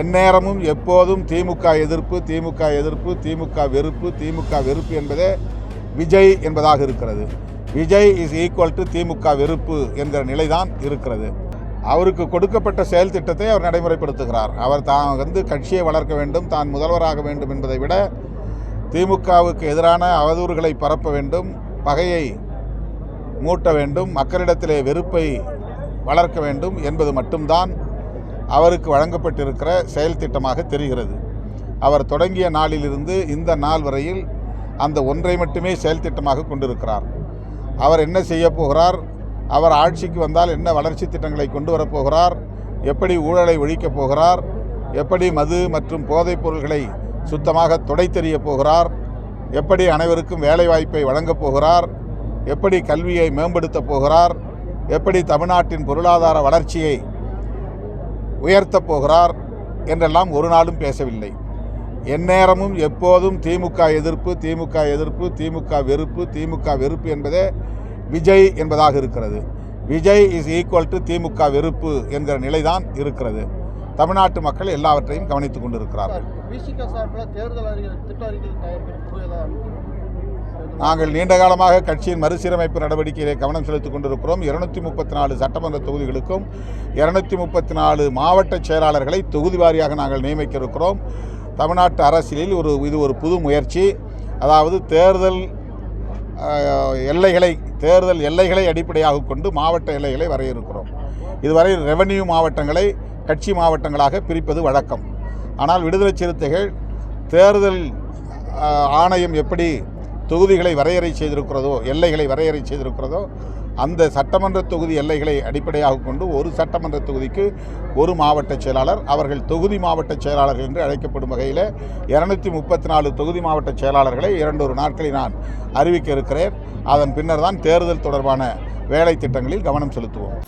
எந்நேரமும் எப்போதும் திமுக எதிர்ப்பு திமுக எதிர்ப்பு திமுக வெறுப்பு திமுக வெறுப்பு என்பதே விஜய் என்பதாக இருக்கிறது. விஜய் இஸ் ஈக்குவல் டு திமுக வெறுப்பு என்கிற நிலைதான் இருக்கிறது. அவருக்கு கொடுக்கப்பட்ட செயல் திட்டத்தை அவர் நடைமுறைப்படுத்துகிறார். அவர் தான் வந்து கட்சியை வளர்க்க வேண்டும் தான் முதல்வராக வேண்டும் என்பதை விட திமுகவுக்கு எதிரான அவதூறுகளை பரப்ப வேண்டும் பகையை மூட்ட வேண்டும் மக்களிடத்திலே வெறுப்பை வளர்க்க வேண்டும் என்பது மட்டும்தான் அவருக்கு வழங்கப்பட்டிருக்கிற செயல் திட்டமாக தெரிகிறது. அவர் தொடங்கிய நாளிலிருந்து இந்த நாள் வரையில் அந்த ஒன்றை மட்டுமே செயல் திட்டமாக கொண்டிருக்கிறார். அவர் என்ன செய்ய போகிறார்? அவர் ஆட்சிக்கு வந்தால் என்ன வளர்ச்சி திட்டங்களை கொண்டு வரப்போகிறார் எப்படி ஊழலை ஒழிக்கப் போகிறார்? எப்படி மது மற்றும் போதைப் பொருள்களை சுத்தமாக துடைத்தெறிய போகிறார்? எப்படி அனைவருக்கும் வேலைவாய்ப்பை வழங்கப் போகிறார்? எப்படி கல்வியை மேம்படுத்தப் போகிறார்? எப்படி தமிழ்நாட்டின் பொருளாதார வளர்ச்சியை உயர்த்தப் போகிறார் என்றெல்லாம் ஒரு நாளும் பேசவில்லை. எந்நேரமும் எப்போதும் திமுக எதிர்ப்பு திமுக எதிர்ப்பு திமுக வெறுப்பு திமுக வெறுப்பு என்பதே விஜய் என்பதாக இருக்கிறது. விஜய் இஸ் ஈக்குவல் டு திமுக வெறுப்பு என்கிற நிலைதான் இருக்கிறது. தமிழ்நாட்டு மக்கள் எல்லாவற்றையும் கவனித்துக் கொண்டிருக்கிறார்கள். நாங்கள் நீண்ட காலமாக கட்சியின் மறுசீரமைப்பு நடவடிக்கையிலே கவனம் செலுத்திக் கொண்டிருக்கிறோம். இருநூத்தி முப்பத்தி நாலு சட்டமன்ற தொகுதிகளுக்கும் இருநூத்தி முப்பத்தி நாலு மாவட்ட செயலாளர்களை தொகுதி வாரியாக நாங்கள் நியமிக்க இருக்கிறோம் தமிழ்நாட்டு அரசியலில் ஒரு இது ஒரு புது முயற்சி. அதாவது தேர்தல் எல்லைகளை தேர்தல் எல்லைகளை அடிப்படையாக கொண்டு மாவட்ட எல்லைகளை வரையறுக்கிறோம். இதுவரை ரெவன்யூ மாவட்டங்களை கட்சி மாவட்டங்களாக பிரிப்பது வழக்கம். ஆனால் விடுதலை சிறுத்தைகள் தேர்தல் ஆணையம் எப்படி தொகுதிகளை வரையறை செய்திருக்கிறதோ எல்லைகளை வரையறை செய்திருக்கிறதோ அந்த சட்டமன்ற தொகுதி எல்லைகளை அடிப்படையாக கொண்டு ஒரு சட்டமன்ற தொகுதிக்கு ஒரு மாவட்ட செயலாளர் அவர்கள் தொகுதி மாவட்ட செயலாளர்கள் என்று அழைக்கப்படும் வகையில் இரநூத்தி முப்பத்தி நாலு தொகுதி மாவட்ட செயலாளர்களை இரண்டொரு நாட்களில் நான் அறிவிக்க இருக்கிறேன். அதன் பின்னர் தான் தேர்தல் தொடர்பான வேலை திட்டங்களில் கவனம் செலுத்துவோம்.